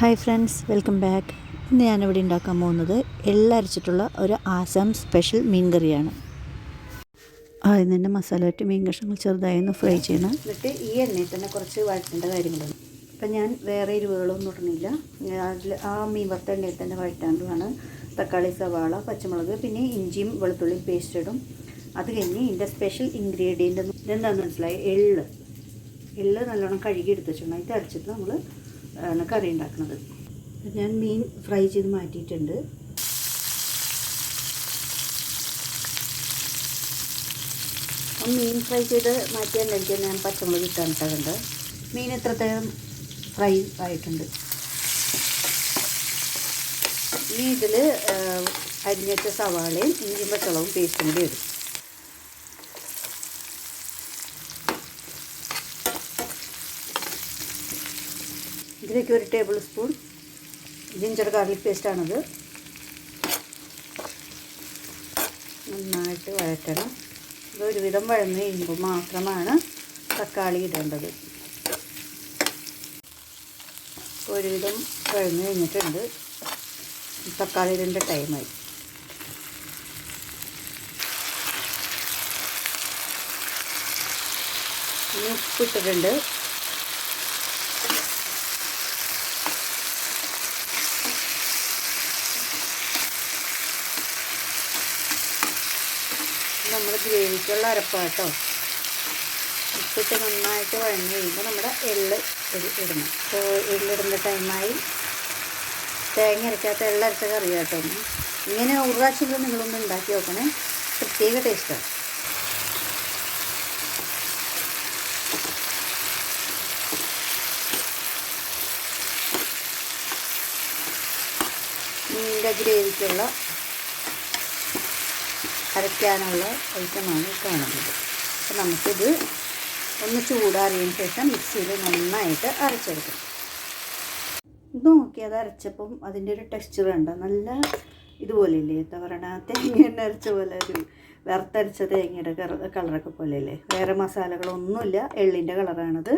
Hi friends welcome back. ഇന്ന് ഞാനിവിടെ ഉണ്ടാക്കാൻ പോകുന്നത് എള്ളരച്ചിട്ടുള്ള ഒരു ആസാം സ്പെഷ്യൽ മീൻ കറിയാണ്. ആദ്യം തന്നെ മസാല ഇട്ട് മീൻ കഷ്ണങ്ങൾ ചെറുതായി ഒന്ന് ഫ്രൈ ചെയ്യണം. എന്നിട്ട് ഈ എണ്ണയിൽ തന്നെ കുറച്ച് വഴറ്റേണ്ട കാര്യങ്ങളുണ്ട്. അപ്പം ഞാൻ വേറെ എരിവുകളൊന്നും ഇടുന്നില്ല. അതിൽ ആ മീൻ വറുത്ത എണ്ണയിൽ തന്നെ വഴറ്റാണ്ടുമാണ് തക്കാളി സവാള പച്ചമുളക് പിന്നെ ഇഞ്ചിയും വെളുത്തുള്ളിയും പേസ്റ്റ് ഇടും. അത് കഴിഞ്ഞ് ഇതിന്റെ സ്പെഷ്യൽ ഇൻഗ്രീഡിയന്റ് ഇതെന്താണെന്ന് മനസ്സിലായി? എള്ള്. എള്ള് നല്ലോണം കഴുകി എടുത്ത് വെച്ചിട്ടുണ്ടെങ്കിൽ ഇത് അരച്ചിട്ട് നമ്മൾ ആണ് കറി ഉണ്ടാക്കുന്നത്. ഞാൻ മീൻ ഫ്രൈ ചെയ്ത് മാറ്റിയിട്ടുണ്ട്. അപ്പം മീൻ ഫ്രൈ ചെയ്ത് മാറ്റിയതിലേക്ക് ഞാൻ പച്ചമുളക് ഇട്ടാണ് ഇട്ടതുണ്ട് മീൻ എത്രത്തോളം ഫ്രൈ ആയിട്ടുണ്ട്. ഇനി ഇതിൽ അരിഞ്ഞച്ച സവാളയും ഇഞ്ചിയും പച്ചമുളകും പേസ്റ്റും കൂടി ഇടും ഇതിലേക്ക് ഒരു ടേബിൾ സ്പൂൺ ജിഞ്ചർ ഗാർലിക് പേസ്റ്റാണത്. നന്നായിട്ട് വഴറ്റണം. ഇത് ഒരുവിധം വഴന്ന് കഴിയുമ്പോൾ മാത്രമാണ് തക്കാളി ഇടേണ്ടത്. ഒരുവിധം വഴന്ന് കഴിഞ്ഞിട്ടുണ്ട്. തക്കാളി ഇടേണ്ട ടൈമായി. ഇനി ഉപ്പിട്ടിട്ടുണ്ട്. നമ്മൾ ഗ്രേവിക്കുള്ള അരപ്പാട്ടോ ഉപ്പിട്ട് നന്നായിട്ട് വഴങ്ങി കഴിയുമ്പോൾ നമ്മുടെ എള്ള് ഇടണം. അപ്പോൾ എള്ളിടുന്ന ടൈമായി തേങ്ങ അരക്കാത്ത എള്ളരച്ച കറി കേട്ടോ. ഇങ്ങനെ ഒരു പ്രാവശ്യം നിങ്ങളൊന്ന് ഉണ്ടാക്കി നോക്കണേ. പ്രത്യേക ടേസ്റ്റാണ് മീനിന്റെ ഗ്രേവിക്കുള്ള അരയ്ക്കാനുള്ള ഐറ്റമാണ് കാണുന്നത്. അപ്പോൾ നമുക്കിത് ഒന്ന് ചൂടാറിയതിന് ശേഷം മിക്സിയിൽ നന്നായിട്ട് അരച്ചെടുക്കണം. ഇത് നോക്കി അത് അരച്ചപ്പം അതിന്റെ ഒരു ടെക്സ്ചർ കണ്ട? നല്ല ഇതുപോലെയല്ലേ? എന്താ പറയണ? തേങ്ങ അരച്ച പോലെ ഒരു വറുത്തരച്ച തേങ്ങയുടെ കളറൊക്കെ പോലെയല്ലേ? വേറെ മസാലകളൊന്നുമില്ല. എള്ളിന്റെ കളറാണത്.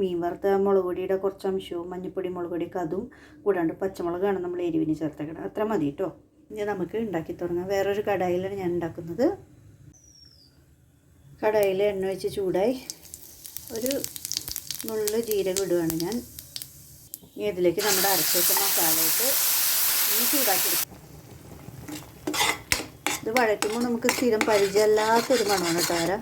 മീൻ വറുത്ത മുളക് പൊടിയുടെ കുറച്ച് അംശവും മഞ്ഞൾപ്പൊടി മുളക് പൊടിയൊക്കെ അതും കൂടാണ്ട് പച്ചമുളകാണ് നമ്മൾ എരിവിന് ചേർത്തേക്കണം അത്ര മതി കേട്ടോ. ഇനി നമുക്ക് ഉണ്ടാക്കി തുടങ്ങാം. വേറൊരു കടായിലാണ് ഞാൻ ഉണ്ടാക്കുന്നത്. കടായിൽ എണ്ണ വെച്ച് ചൂടായി ഒരു നുള്ളു ജീരകം ഇടുകയാണ് ഞാൻ. ഇനി ഇതിലേക്ക് നമ്മുടെ അരച്ചേച്ച മസാല ഇട്ട് ഒന്ന് ചൂടാക്കിയെടുക്കും. ഇത് വഴറ്റുമ്പോൾ നമുക്ക് സ്ഥിരം പരിചയമില്ലാത്തൊരു മണമാണ് കേട്ടോ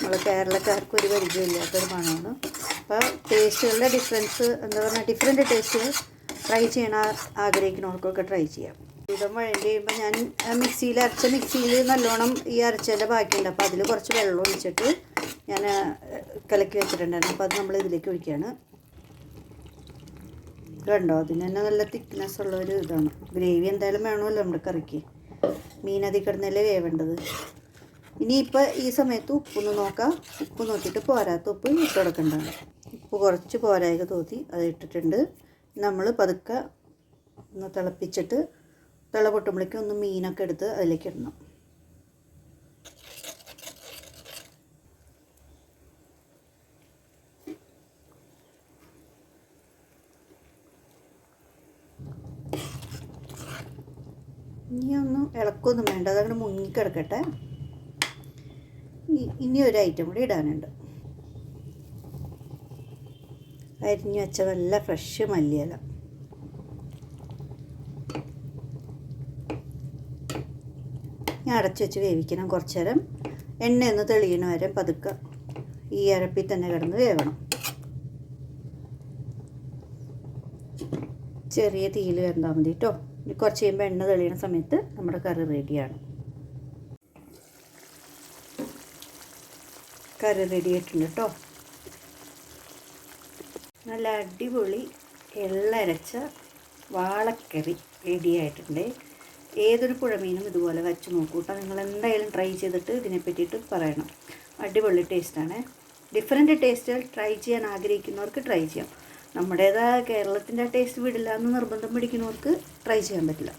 നമ്മൾ കേരളക്കാർക്ക് ഒരു പരിചയമില്ലാത്തൊരു മണമാണ്. അപ്പോൾ ടേസ്റ്റുകളുടെ ഡിഫറൻസ് എന്താ പറയുക ഡിഫറെന്റ് ടേസ്റ്റ് ട്രൈ ചെയ്യണ ആഗ്രഹിക്കുന്നവർക്കൊക്കെ ട്രൈ ചെയ്യാം. ഇതും വഴണ്ടി ഞാൻ മിക്സിയിൽ അരച്ച മിക്സിയിൽ നല്ലോണം ഈ അരച്ചതിന്റെ ബാക്കിയുണ്ട്. അപ്പോൾ അതിൽ കുറച്ച് വെള്ളം ഒഴിച്ചിട്ട് ഞാൻ കലക്കി വെച്ചിട്ടുണ്ടായിരുന്നു. അപ്പോൾ അത് നമ്മൾ ഇതിലേക്ക് ഒഴിക്കുകയാണ്. കണ്ടോ? അതിന് തന്നെ നല്ല തിക്നെസ് ഉള്ള ഒരു ഇതാണ്. ഗ്രേവി എന്തായാലും വേണമല്ലോ നമ്മുടെ കറിക്ക്. മീൻ അതിൽ കിടന്നല്ലേ വേവേണ്ടത്. ഇനിയിപ്പോൾ ഈ സമയത്ത് ഉപ്പൊന്ന് നോക്കാം. ഉപ്പ് നോക്കിയിട്ട് പോരാത്ത ഉപ്പ് ഇട്ട് കൊടുക്കേണ്ടതാണ്. ഉപ്പ് കുറച്ച് പോരായക തോതി അത് ഇട്ടിട്ടുണ്ട്. നമ്മൾ പതുക്കെ ഒന്ന് തിളപ്പിച്ചിട്ട് തിള പൊട്ടുമ്പോഴേക്കും ഒന്ന് മീനൊക്കെ എടുത്ത് അതിലേക്ക് ഇടണം. ഇനി ഒന്നും ഇളക്കൊന്നും വേണ്ട അതങ്ങോട്ട് മുങ്ങിക്കിടക്കട്ടെ. ഇനി ഒരു ഐറ്റം കൂടി ഇടാനുണ്ട്. അരിഞ്ഞു വെച്ച നല്ല ഫ്രഷ് മല്ലിയില. ഞാൻ അടച്ചു വെച്ച് വേവിക്കണം കുറച്ച് നേരം എണ്ണ ഒന്ന് തെളിയണ വരെ പതുക്കെ ഈ അരപ്പിൽ തന്നെ കിടന്ന് വേവണം. ചെറിയ തീയിൽ വെന്താൽ മതി കേട്ടോ കുറച്ച് കഴിയുമ്പോൾ എണ്ണ തെളിയണ സമയത്ത് നമ്മുടെ കറി റെഡിയാണ്. കറി റെഡി ആയിട്ടുണ്ട് കേട്ടോ നല്ല അടിപൊളി എള്ളരച്ച വാളക്കറി റെഡി ആയിട്ടുണ്ട്. ഏതൊരു പുഴമീനും ഇതുപോലെ വെച്ച് നോക്കൂ കേട്ടോ നിങ്ങൾ എന്തായാലും ട്രൈ ചെയ്തിട്ട് ഇതിനെ പറ്റിയിട്ട് പറയണം. അടിപൊളി ടേസ്റ്റാണ് ഡിഫറെന്റ് ടേസ്റ്റുകൾ ട്രൈ ചെയ്യാൻ ആഗ്രഹിക്കുന്നവർക്ക് ട്രൈ ചെയ്യാം. നമ്മുടേതായ കേരളത്തിന്റെ ടേസ്റ്റ് വിടില്ല എന്ന് നിർബന്ധം പിടിക്കുന്നവർക്ക് ട്രൈ ചെയ്യാൻ പറ്റില്ല.